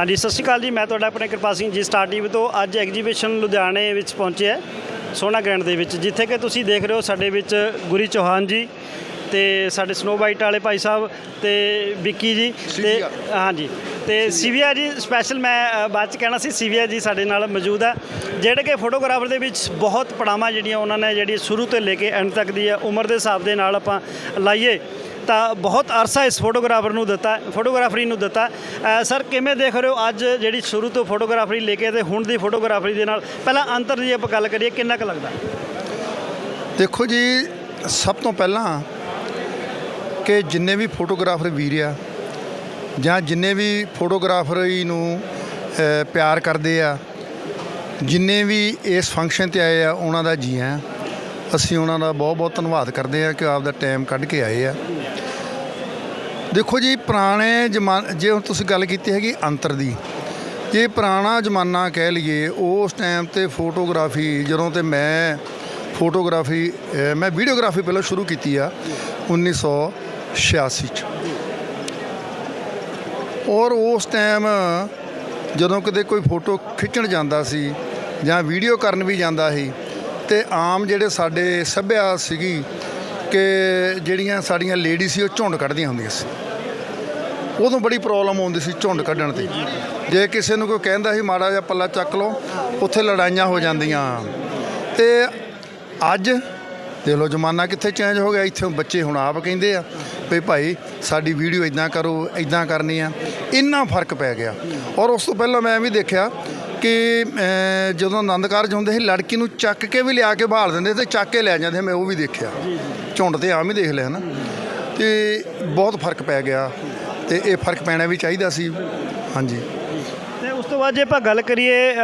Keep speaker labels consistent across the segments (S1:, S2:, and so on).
S1: ਹਾਂਜੀ ਸਤਿ ਸ਼੍ਰੀ ਅਕਾਲ ਜੀ। ਮੈਂ ਤੁਹਾਡਾ ਆਪਣੇ ਕਿਰਪਾ ਸਿੰਘ ਜੀ ਸਟਾਰ ਟੀਵੀ ਤੋਂ। ਅੱਜ ਐਗਜੀਬਿਸ਼ਨ ਲੁਧਿਆਣੇ ਵਿੱਚ ਪਹੁੰਚੇ ਹੈ ਸੋਨਾ ਗ੍ਰੈਂਡ ਦੇ ਵਿੱਚ ਜਿੱਥੇ ਕਿ ਤੁਸੀਂ ਦੇਖ ਰਹੇ ਹੋ ਸਾਡੇ ਵਿੱਚ ਗੁਰੀ ਚੌਹਾਨ ਜੀ ਤੇ ਸਾਡੇ ਸਨੋ ਬਾਈਟ ਵਾਲੇ ਭਾਈ ਸਾਹਿਬ ਤੇ ਵਿੱਕੀ ਜੀ ਤੇ। ਹਾਂਜੀ ਤੇ ਸੀਵੀਆ। ਜੀ ਸਪੈਸ਼ਲ ਮੈਂ ਬਾਅਦ ਚ ਕਹਿਣਾ ਸੀ ਸੀਵੀਆ ਜੀ ਸਾਡੇ ਨਾਲ ਮੌਜੂਦ ਹੈ ਜਿਹੜੇ ਕਿ ਫੋਟੋਗ੍ਰਾਫਰ ਦੇ ਵਿੱਚ ਬਹੁਤ ਪੜਾਵਾਂ ਜਿਹੜੀਆਂ ਉਹਨਾਂ ਨੇ ਜਿਹੜੀ ਸ਼ੁਰੂ ਤੋਂ ਲੈ ਕੇ ਐਂਡ ਤੱਕ ਦੀ ਹੈ ਉਮਰ ਦੇ ਹਿਸਾਬ ਦੇ ਨਾਲ ਆਪਾਂ ਲਾਈਏ। ਤਾਂ ਬਹੁਤ ਅਰਸਾ ਇਸ ਫੋਟੋਗ੍ਰਾਫਰ ਨੂੰ ਦਿੱਤਾ, ਫੋਟੋਗ੍ਰਾਫਰੀ ਨੂੰ ਦਿੱਤਾ। ਸਰ, ਕਿਵੇਂ ਦੇਖ ਰਹੇ ਹੋ ਅੱਜ ਜਿਹੜੀ ਸ਼ੁਰੂ ਤੋਂ ਫੋਟੋਗ੍ਰਾਫਰੀ ਲੈ ਕੇ ਤੇ ਹੁਣ ਦੀ ਫੋਟੋਗ੍ਰਾਫਰੀ ਦੇ ਨਾਲ? ਪਹਿਲਾਂ ਅੰਤਰ ਦੀ ਆਪਾਂ ਗੱਲ ਕਰੀਏ, ਕਿੰਨਾ ਕੁ ਲੱਗਦਾ?
S2: ਦੇਖੋ ਜੀ, ਸਭ ਤੋਂ ਪਹਿਲਾਂ ਕਿ ਜਿੰਨੇ ਵੀ ਫੋਟੋਗ੍ਰਾਫਰ ਵੀਰ ਆ, ਜਾਂ ਜਿੰਨੇ ਵੀ ਫੋਟੋਗ੍ਰਾਫਰੀ ਨੂੰ ਪਿਆਰ ਕਰਦੇ ਆ, ਜਿੰਨੇ ਵੀ ਇਸ ਫੰਕਸ਼ਨ ਤੇ ਆਏ ਆ, ਉਹਨਾਂ ਦਾ ਜੀ ਆ ਅਸੀਂ ਉਹਨਾਂ ਦਾ ਬਹੁਤ ਬਹੁਤ ਧੰਨਵਾਦ ਕਰਦੇ ਆ ਕਿ ਆਪ ਦਾ ਟਾਈਮ ਕੱਢ ਕੇ ਆਏ ਆ। ਦੇਖੋ ਜੀ, ਪੁਰਾਣੇ ਜਮਾਨ, ਜੇ ਹੁਣ ਤੁਸੀਂ ਗੱਲ ਕੀਤੀ ਹੈਗੀ ਅੰਤਰ ਦੀ, ਜੇ ਪੁਰਾਣਾ ਜ਼ਮਾਨਾ ਕਹਿ ਲਈਏ, ਉਸ ਟਾਈਮ ਤੇ ਫੋਟੋਗ੍ਰਾਫੀ ਜਦੋਂ ਤੇ ਮੈਂ ਫੋਟੋਗ੍ਰਾਫੀ ਮੈਂ ਵੀਡੀਓਗ੍ਰਾਫੀ ਪਹਿਲਾਂ ਸ਼ੁਰੂ ਕੀਤੀ ਆ 1986 ਚ। ਔਰ ਉਸ ਟਾਈਮ ਜਦੋਂ ਕਿਤੇ ਕੋਈ ਫੋਟੋ ਖਿੱਚਣ ਜਾਂਦਾ ਸੀ, ਜਾਂ ਵੀਡੀਓ ਕਰਨ ਵੀ ਜਾਂਦਾ ਸੀ, ਤੇ ਆਮ ਜਿਹੜੇ ਸਾਡੇ ਸੱਭਿਆ ਸੀਗੀ ਕਿ ਜਿਹੜੀਆਂ ਸਾਡੀਆਂ ਲੇਡੀ ਸੀ, ਉਹ ਝੁੰਡ ਕੱਢਦੀਆਂ ਹੁੰਦੀਆਂ ਸੀ। ਉਦੋਂ ਬੜੀ ਪ੍ਰੋਬਲਮ ਆਉਂਦੀ ਸੀ ਝੁੰਡ ਕੱਢਣ ਤੇ। ਜੇ ਕਿਸੇ ਨੂੰ ਕੋਈ ਕਹਿੰਦਾ ਸੀ, ਮਾੜਾ ਜਿਹਾ ਪੱਲਾ ਚੱਕ ਲਓ, ਉੱਥੇ ਲੜਾਈਆਂ ਹੋ ਜਾਂਦੀਆਂ। ਤੇ ਅੱਜ ਦੇਖ ਲਓ, ਜ਼ਮਾਨਾ ਕਿੱਥੇ ਚੇਂਜ ਹੋ ਗਿਆ। ਇੱਥੇ ਬੱਚੇ ਹੁਣ ਆਪ ਕਹਿੰਦੇ ਆ ਵੀ ਭਾਈ, ਸਾਡੀ ਵੀਡੀਓ ਇਦਾਂ ਕਰੋ ਇਦਾਂ ਕਰਨੀ ਆ। ਇੰਨਾ ਫ਼ਰਕ ਪੈ ਗਿਆ। ਔਰ ਉਸ ਤੋਂ ਪਹਿਲਾਂ ਮੈਂ ਵੀ ਦੇਖਿਆ ਕਿ ਜਦੋਂ ਆਨੰਦ ਕਾਰਜ ਹੁੰਦੇ ਸੀ ਲੜਕੀ ਨੂੰ ਚੱਕ ਕੇ ਵੀ ਲਿਆ ਕੇ ਬਾਲ ਦਿੰਦੇ ਤੇ ਚੱਕ ਕੇ ਲੈ ਜਾਂਦੇ ਮੈਂ ਉਹ ਵੀ ਦੇਖਿਆ। ਝੁੰਡ ਤੇ ਆਮ ਹੀ ਦੇਖ ਲਿਆ ਨਾ। ਤੇ ਬਹੁਤ ਫ਼ਰਕ ਪੈ ਗਿਆ ਤੇ ਇਹ ਫ਼ਰਕ ਪੈਣਾ ਵੀ ਚਾਹੀਦਾ ਸੀ। ਹਾਂਜੀ।
S1: ਤੇ ਉਸ ਤੋਂ ਬਾਅਦ ਜੇ ਆਪਾਂ ਗੱਲ ਕਰੀਏ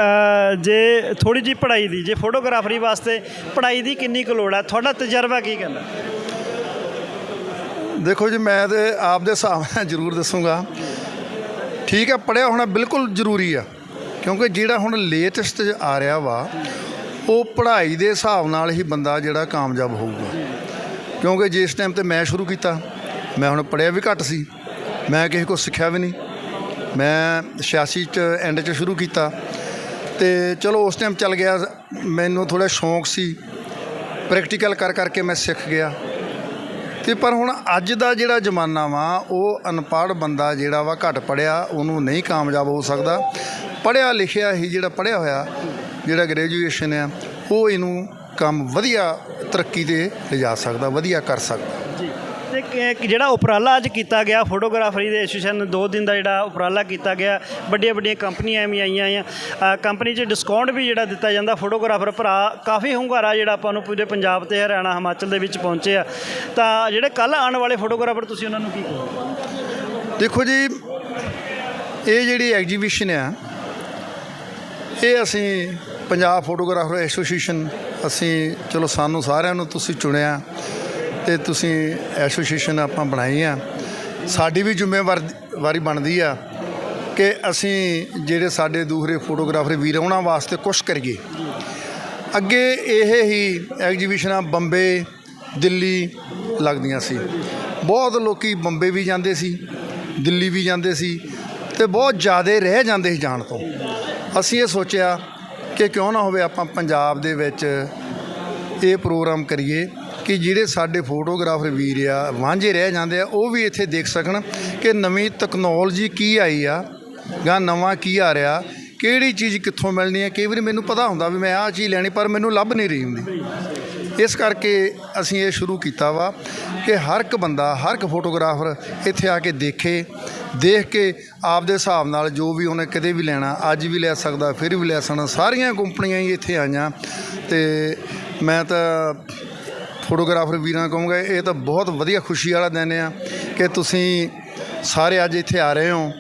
S1: ਜੇ ਥੋੜੀ ਜੀ ਪੜ੍ਹਾਈ ਦੀ ਜੇ ਫੋਟੋਗ੍ਰਾਫਰੀ ਵਾਸਤੇ ਪੜ੍ਹਾਈ ਦੀ ਕਿੰਨੀ ਕੁ ਲੋੜ ਹੈ ਤੁਹਾਡਾ ਤਜਰਬਾ ਕੀ ਕਹਿੰਦਾ?
S2: ਦੇਖੋ ਜੀ ਮੈਂ ਤੇ ਆਪ ਦੇ ਹਿਸਾਬ ਨਾਲ ਜ਼ਰੂਰ ਦੱਸੂਗਾ। ਠੀਕ ਹੈ ਪੜਿਆ ਹੋਣਾ ਬਿਲਕੁਲ ਜ਼ਰੂਰੀ ਆ। ਕਿਉਂਕਿ ਜਿਹੜਾ ਹੁਣ ਲੇਟੈਸਟ ਆ ਰਿਹਾ ਵਾ, ਉਹ ਪੜ੍ਹਾਈ ਦੇ ਹਿਸਾਬ ਨਾਲ ਹੀ ਬੰਦਾ ਜਿਹੜਾ ਕਾਮਯਾਬ ਹੋਊਗਾ। ਕਿਉਂਕਿ ਜਿਸ ਟਾਈਮ ਤੇ ਮੈਂ ਸ਼ੁਰੂ ਕੀਤਾ, ਮੈਂ ਹੁਣ ਪੜਿਆ ਵੀ ਘੱਟ ਸੀ, ਮੈਂ ਕਿਸੇ ਕੋਲ ਸਿੱਖਿਆ ਵੀ ਨਹੀਂ। ਮੈਂ 86 ਚ ਐਂਡ ਚ ਸ਼ੁਰੂ ਕੀਤਾ। ਤੇ ਚਲੋ ਉਸ ਟਾਈਮ ਚੱਲ ਗਿਆ, ਮੈਨੂੰ ਥੋੜਾ ਸ਼ੌਂਕ ਸੀ। ਪ੍ਰੈਕਟੀਕਲ ਕਰ ਕਰਕੇ ਮੈਂ ਸਿੱਖ ਗਿਆ। ਤੇ ਪਰ ਹੁਣ ਅੱਜ ਦਾ ਜਿਹੜਾ ਜ਼ਮਾਨਾ ਵਾ, ਉਹ ਅਨਪੜ੍ਹ ਬੰਦਾ ਜਿਹੜਾ ਵਾ ਘੱਟ ਪੜਿਆ ਉਹਨੂੰ ਨਹੀਂ ਕਾਮਯਾਬ ਹੋ ਸਕਦਾ। ਪੜਿਆ ਲਿਖਿਆ ਹੀ ਜਿਹੜਾ ਪੜਿਆ ਹੋਇਆ, ਜਿਹੜਾ ਗ੍ਰੈਜੂਏਸ਼ਨ ਆ, ਉਹ ਇਹਨੂੰ ਕੰਮ ਵਧੀਆ ਤਰੱਕੀ ਤੇ ਲਿਜਾ ਸਕਦਾ, ਵਧੀਆ ਕਰ ਸਕਦਾ।
S1: ਕਿ- ਜਿਹੜਾ ਉਪਰਾਲਾ ਅੱਜ ਕੀਤਾ ਗਿਆ ਫੋਟੋਗ੍ਰਾਫਰੀ ਦੇ ਐਸੋਸੀਏਸ਼ਨ ਦੋ ਦਿਨ ਦਾ ਜਿਹੜਾ ਉਪਰਾਲਾ ਕੀਤਾ ਗਿਆ, ਵੱਡੀਆਂ ਵੱਡੀਆਂ ਕੰਪਨੀਆਂ ਐਵੇਂ ਆਈਆਂ ਆ ਕੰਪਨੀ 'ਚ ਡਿਸਕਾਊਂਟ ਵੀ ਜਿਹੜਾ ਦਿੱਤਾ ਜਾਂਦਾ ਫੋਟੋਗ੍ਰਾਫਰ ਭਰਾ ਕਾਫੀ ਹੁੰਗਾਰਾ ਜਿਹੜਾ ਆਪਾਂ ਨੂੰ ਪੂਰੇ ਪੰਜਾਬ ਤੇ ਹਰਿਆਣਾ, ਹਿਮਾਚਲ ਦੇ ਵਿੱਚ ਪਹੁੰਚੇ ਆ। ਤਾਂ ਜਿਹੜੇ ਕੱਲ ਆਉਣ ਵਾਲੇ ਫੋਟੋਗ੍ਰਾਫਰ ਤੁਸੀਂ ਉਹਨਾਂ ਨੂੰ ਕੀ ਕਹੋ
S2: ਦੇਖੋ ਜੀ, ਇਹ ਜਿਹੜੀ ਐਗਜੀਬਿਸ਼ਨ ਆ, ਇਹ ਅਸੀਂ ਪੰਜਾਬ ਫੋਟੋਗ੍ਰਾਫਰ ਐਸੋਸੀਏਸ਼ਨ ਅਸੀਂ ਚਲੋ ਸਾਨੂੰ ਸਾਰਿਆਂ ਨੂੰ ਤੁਸੀਂ ਚੁਣਿਆ। ਤੇ ਤੁਸੀਂ ਐਸੋਸੀਏਸ਼ਨ ਆਪਾਂ ਬਣਾਈ ਆ। ਸਾਡੀ ਵੀ ਜ਼ਿੰਮੇਵਾਰੀ ਵਾਰੀ ਬਣਦੀ ਆ ਕਿ ਅਸੀਂ ਜਿਹੜੇ ਸਾਡੇ ਦੂਸਰੇ ਫੋਟੋਗ੍ਰਾਫਰ ਵੀਰ ਉਹਨਾਂ ਵਾਸਤੇ ਕੁਝ ਕਰੀਏ। ਅੱਗੇ ਇਹ ਹੀ ਐਗਜੀਬਿਸ਼ਨਾਂ ਬੰਬੇ, ਦਿੱਲੀ ਲੱਗਦੀਆਂ ਸੀ। ਬਹੁਤ ਲੋਕੀ ਬੰਬੇ ਵੀ ਜਾਂਦੇ ਸੀ, ਦਿੱਲੀ ਵੀ ਜਾਂਦੇ ਸੀ ਤੇ ਬਹੁਤ ਜ਼ਿਆਦਾ ਰਹਿ ਜਾਂਦੇ ਸੀ ਜਾਣ ਤੋਂ। ਅਸੀਂ ਇਹ ਸੋਚਿਆ ਕਿ ਕਿਉਂ ਨਾ ਹੋਵੇ ਆਪਾਂ ਪੰਜਾਬ ਦੇ ਵਿੱਚ ਇਹ ਪ੍ਰੋਗਰਾਮ ਕਰੀਏ। ਕਿ ਜਿਹੜੇ ਸਾਡੇ ਫੋਟੋਗ੍ਰਾਫਰ ਵੀਰ ਆ, ਵਾਂਝੇ ਰਹਿ ਜਾਂਦੇ ਆ, ਉਹ ਵੀ ਇੱਥੇ ਦੇਖ ਸਕਣ ਕਿ ਨਵੀਂ ਟੈਕਨੋਲੋਜੀ ਕੀ ਆਈ ਆ, ਜਾਂ ਨਵਾਂ ਕੀ ਆ ਰਿਹਾ, ਕਿਹੜੀ ਚੀਜ਼ ਕਿੱਥੋਂ ਮਿਲਣੀ ਹੈ ਕਈ ਵਾਰੀ ਮੈਨੂੰ ਪਤਾ ਹੁੰਦਾ ਵੀ ਮੈਂ ਆਹ ਚੀਜ਼ ਲੈਣੀ, ਪਰ ਮੈਨੂੰ ਲੱਭ ਨਹੀਂ ਰਹੀ ਹੁੰਦੀ। ਇਸ ਕਰਕੇ ਅਸੀਂ ਇਹ ਸ਼ੁਰੂ ਕੀਤਾ ਵਾ ਕਿ ਹਰ ਇੱਕ ਬੰਦਾ, ਹਰ ਇੱਕ ਫੋਟੋਗ੍ਰਾਫਰ ਇੱਥੇ ਆ ਕੇ ਦੇਖੇ, ਦੇਖ ਕੇ ਆਪਦੇ ਹਿਸਾਬ ਨਾਲ ਜੋ ਵੀ ਉਹਨੇ ਕਦੇ ਵੀ ਲੈਣਾ, ਅੱਜ ਵੀ ਲੈ ਸਕਦਾ, ਫਿਰ ਵੀ ਲੈ ਸਕਦਾ ਸਾਰੀਆਂ ਕੰਪਨੀਆਂ ਹੀ ਇੱਥੇ ਆਈਆਂ। ਤੇ ਮੈਂ ਤਾਂ ਫੋਟੋਗ੍ਰਾਫਰ ਵੀਰਾਂ ਨੂੰ ਕਹੂੰਗਾ, ਇਹ ਤਾਂ ਬਹੁਤ ਵਧੀਆ ਖੁਸ਼ੀ ਵਾਲਾ ਦਿਨ ਆ ਕਿ ਤੁਸੀਂ ਸਾਰੇ ਅੱਜ ਇੱਥੇ ਆ ਰਹੇ ਹੋ,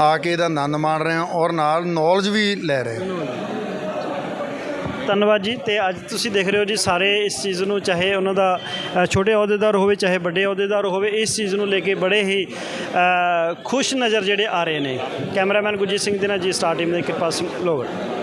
S2: ਆ ਕੇ ਇਹਦਾ ਆਨੰਦ ਮਾਣ ਰਹੇ ਹੋ ਔਰ ਨਾਲ ਨੌਲੇਜ ਵੀ ਲੈ ਰਹੇ ਹੋ।
S1: ਧੰਨਵਾਦ ਜੀ, ਤੇ ਅੱਜ ਤੁਸੀਂ ਦੇਖ ਰਹੇ ਹੋ ਜੀ ਸਾਰੇ ਇਸ ਚੀਜ਼ ਨੂੰ, ਚਾਹੇ ਉਹਨਾਂ ਦਾ ਛੋਟੇ ਅਹੁਦੇਦਾਰ ਹੋਵੇ, ਚਾਹੇ ਵੱਡੇ ਅਹੁਦੇਦਾਰ ਹੋਵੇ, ਇਸ ਚੀਜ਼ ਨੂੰ ਲੈ ਕੇ ਬੜੇ ਹੀ ਖੁਸ਼ ਨਜ਼ਰ ਜਿਹੜੇ ਆ ਰਹੇ ਨੇ। ਕੈਮਰਾਮੈਨ ਗੁਰਜੀਤ ਸਿੰਘ ਦੇ ਨਾਲ ਜੀ, ਸਟਾਰ ਟੀਮ ਦੇ ਕਿਰਪਾ ਸਿੰਘ ਲੋਗੜ